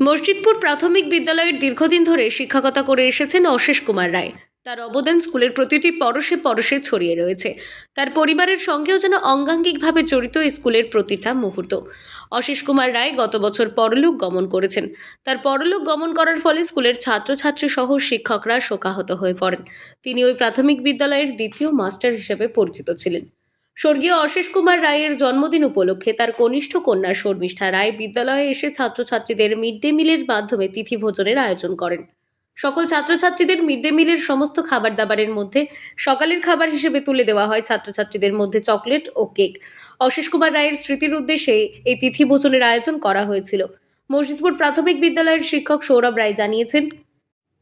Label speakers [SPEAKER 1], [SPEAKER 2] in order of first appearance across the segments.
[SPEAKER 1] মসজিদপুর প্রাথমিক বিদ্যালয়ের দীর্ঘদিন ধরে শিক্ষকতা করে এসেছেন অশেষ কুমার রায়। তার অবদান স্কুলের প্রতিটি পরশে পরশে ছড়িয়ে রয়েছে। তার পরিবারের সঙ্গেও যেন অঙ্গাঙ্গিকভাবে জড়িত স্কুলের প্রতিটা মুহূর্ত। অশেষ কুমার রায় গত বছর পরলোক গমন করেছেন। তার পরলোক গমন করার ফলে স্কুলের ছাত্রছাত্রী সহ শিক্ষকরা শোকাহত হয়ে পড়েন। তিনি ওই প্রাথমিক বিদ্যালয়ের দ্বিতীয় মাস্টার হিসেবে পরিচিত ছিলেন। স্বর্গীয় অশেষ কুমার রায়ের জন্মদিন উপলক্ষে তার কনিষ্ঠ কন্যা শর্মিষ্ঠা রায় বিদ্যালয়ে এসে ছাত্রছাত্রীদের মিড ডে মিলের মাধ্যমে তিথি ভোজনের আয়োজন করেন। সকল ছাত্রছাত্রীদের মিড ডে মিলের সমস্ত খাবার দাবারের মধ্যে সকালের খাবার হিসেবে তুলে দেওয়া হয় ছাত্রছাত্রীদের মধ্যে চকলেট ও কেক। অশেষ কুমার রায়ের স্মৃতির উদ্দেশ্যে এই তিথি ভোজনের আয়োজন করা হয়েছিল। মসজিদপুর প্রাথমিক বিদ্যালয়ের শিক্ষক সৌরভ রায় জানিয়েছেন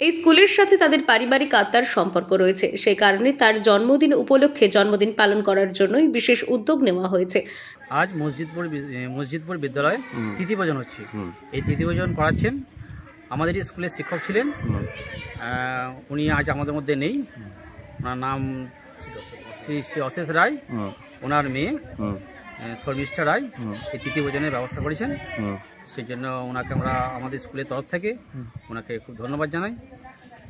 [SPEAKER 1] এই স্কুলের সাথে তাদের পারিবারিক আত্মার সম্পর্ক রয়েছে। সেই কারণে তার জন্মদিন উপলক্ষে জন্মদিন পালন করার জন্যই বিশেষ উদ্যোগ নেওয়া হয়েছে।
[SPEAKER 2] আজ মসজিদপুর বি- মসজিদপুর বিদ্যালয়ে
[SPEAKER 3] হুম।
[SPEAKER 2] তিথিভোজন হচ্ছে। এই তিথিভোজন করাচ্ছেন আমাদের স্কুলের শিক্ষক ছিলেন। উনি আজ আমাদের মধ্যে নেই। ওনার নাম শ্রী শ্রী অশেষ রায়। ওনার মেয়ে। শর্মিষ্ঠা রায় এই তিথিভোজনের ব্যবস্থা করেছেন। সেই জন্য ওনাকে আমরা আমাদের স্কুলের তরফ থেকে ওনাকে খুব ধন্যবাদ জানাই।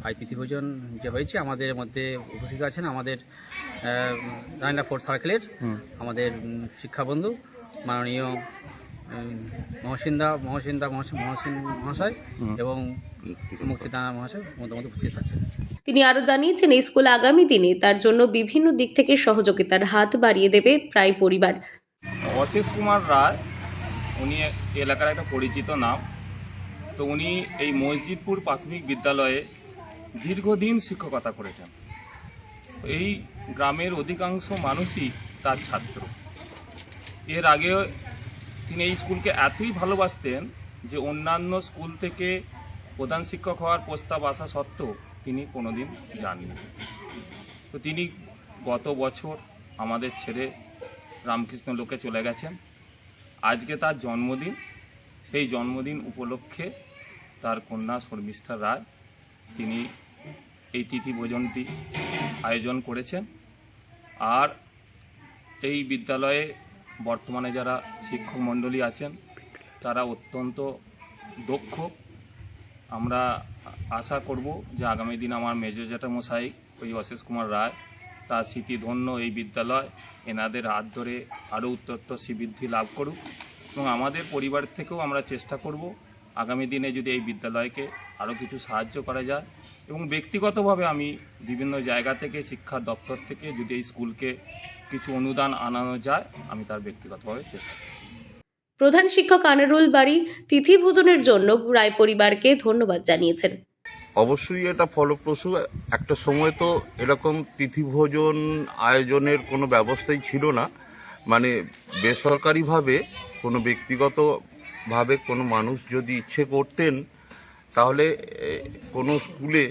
[SPEAKER 2] আর এই তিথিভোজন যে হয়েছে আমাদের মধ্যে উপস্থিত আছেন আমাদের রায়না ফোর্ট সার্কেলের আমাদের শিক্ষাবন্ধু মাননীয় মহসিন্দা মহসিন্দা মহসিন মহসিন মহাশয়। এবং মুক্তিদানা মহাশয় মধ্যে উপস্থিত আছেন।
[SPEAKER 1] তিনি আরও জানিয়েছেন এই স্কুল আগামী দিনে তার জন্য বিভিন্ন দিক থেকে সহযোগিতার হাত বাড়িয়ে দেবে প্রায় পরিবার।
[SPEAKER 4] অশেষ কুমার রায়, উনি এলাকার একটা পরিচিত নাম। তো উনি এই মসজিদপুর প্রাথমিক বিদ্যালয়ে দীর্ঘদিন শিক্ষকতা করেছেন। এই গ্রামের অধিকাংশ মানুষই তার ছাত্র। এর আগে তিনি এই স্কুলকে এতই ভালোবাসতেন যে অন্যান্য স্কুল থেকে প্রধান শিক্ষক হওয়ার প্রস্তাব আসা সত্ত্বেও তিনি কোনোদিন যাননি। তো তিনি গত বছর আমাদের ছেড়ে রামকৃষ্ণ লোকে চলে গেছেন। আজকে তার জন্মদিন। সেই জন্মদিন উপলক্ষে তার কন্যা শর্মিষ্ঠা রায়, তিনি এই তিথি ভোজনটি আয়োজন করেছেন। আর এই বিদ্যালয়ে বর্তমানে যারা শিক্ষক মণ্ডলী আছেন, তারা অত্যন্ত দক্ষ। আমরা আশা করব যে আগামী দিন আমার মেজর জ্যাঠামশাই, ওই অশেষ কুমার রায় তার স্মৃতিধন্য এই বিদ্যালয়। এনাদের হাত ধরে আরও উত্তরোত্তর শ্রীবৃদ্ধি লাভ করুক এবং আমাদের পরিবার থেকেও আমরা চেষ্টা করব আগামী দিনে যদি এই বিদ্যালয়কে আরও কিছু সাহায্য করা যায় এবং ব্যক্তিগতভাবে আমি বিভিন্ন জায়গা থেকে, শিক্ষা দপ্তর থেকে যদি এই স্কুলকে কিছু অনুদান আনানো যায়, আমি তার ব্যক্তিগতভাবে চেষ্টা করব।
[SPEAKER 1] প্রধান শিক্ষক আনারুল বাড়ি তিথি ভোজনের জন্য রায় পরিবারকে ধন্যবাদ জানিয়েছেন।
[SPEAKER 3] অবশ্যই এটা ফলপ্রসূ। একটা সময় তো এরকম তিথিভোজন আয়োজনের কোনো ব্যবস্থাই ছিল না। মানে বেসরকারিভাবে কোনো ব্যক্তিগতভাবে কোনো মানুষ যদি ইচ্ছে করতেন, তাহলে কোনো স্কুলে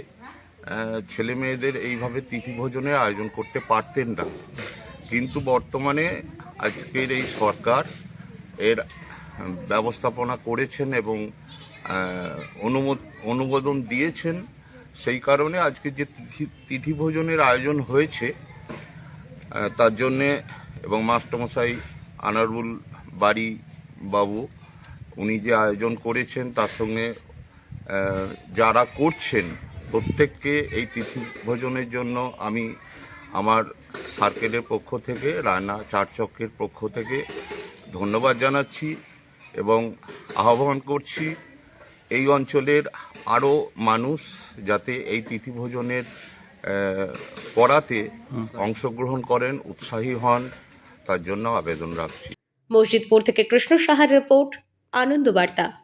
[SPEAKER 3] ছেলে মেয়েদের এইভাবে তিথিভোজনের আয়োজন করতে পারতেন না। কিন্তু বর্তমানে আজকের এই সরকার এর ব্যবস্থাপনা করেছেন এবং অনুমোদন দিয়েছেন। সেই কারণে আজকে যে তিথি ভোজনের আয়োজন হয়েছে তার জন্যে এবং মাস্টারমশাই আনারুল বাড়ি বাবু, উনি যে আয়োজন করেছেন, তার সঙ্গে যারা করছেন, প্রত্যেককে এই তিথি ভোজনের জন্য আমি আমার সার্কেলের পক্ষ থেকে, রায়না চারচক্রের পক্ষ থেকে ধন্যবাদ জানাচ্ছি এবং আহ্বান করছি এই অঞ্চলের আরও মানুষ যাতে এই তিথিভোজনের পড়াতে অংশগ্রহণ করেন উৎসাহী হন তার জন্য আবেদন রাখছি।
[SPEAKER 1] মসজিদপুর থেকে কৃষ্ণ সাহার রিপোর্ট আনন্দ বার্তা